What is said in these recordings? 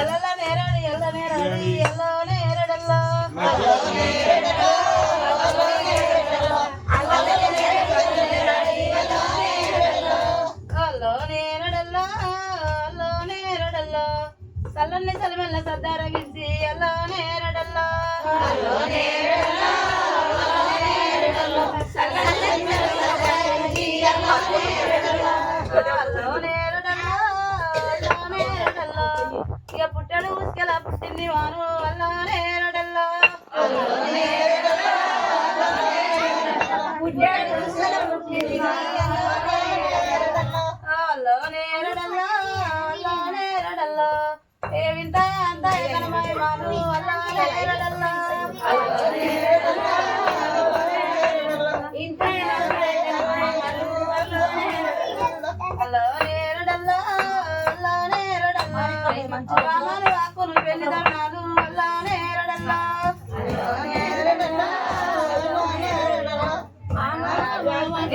అల్లల్ల నేరడి ఎల్ల నేరడి ఎల్లో నేరడల్లో. అల్లో నేరడల్లో అల్లో నేరడల్లో. చల్లని చలిమెల్ల సద్దారగించి ఎల్లో నేరడల్లో. పుట్టడు పుట్టింది వాను అల్లో నేరడల్లో అల్లో నేరడల్లో అల్లో నేరడల్లో ఏ వింత అంత కనమై వాను అల్లో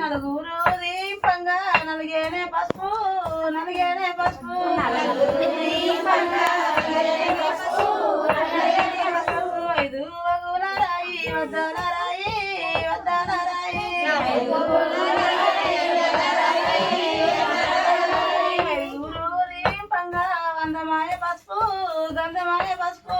నలుగురు దీపంగా నలుగేనే పసుపు నలుగేనే పసుపు ఐదు వగుల రాయి వద్దల రాయి వద్దల రాయి ఐదుగురు దీపంగా పసుపు గంధమాయ పసుపు.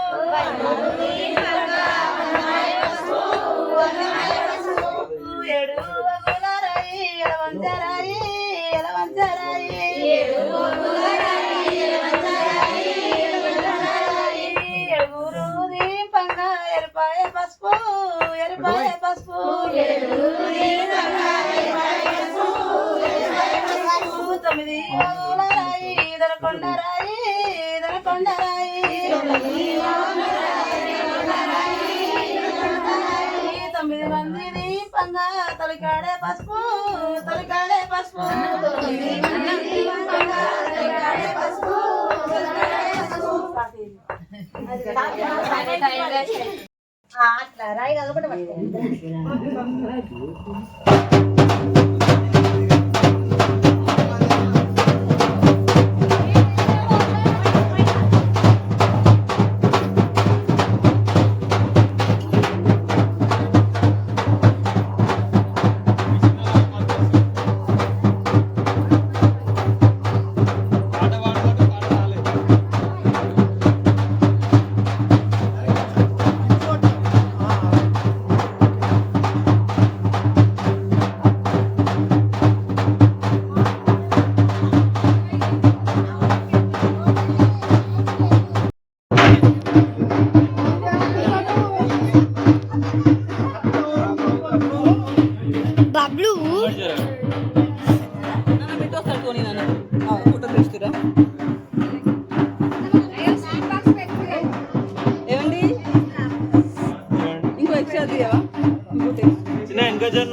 దీపంగా తొలికాడే పసుపు తొలికాడే పసుపు. అట్లా రాయి కదా బబ్లు? ఫోటో తీస్తురా ఏమండి ఇంకో ఎక్స్ట్రా తీయవా ఇంకోటి ఎంకజర్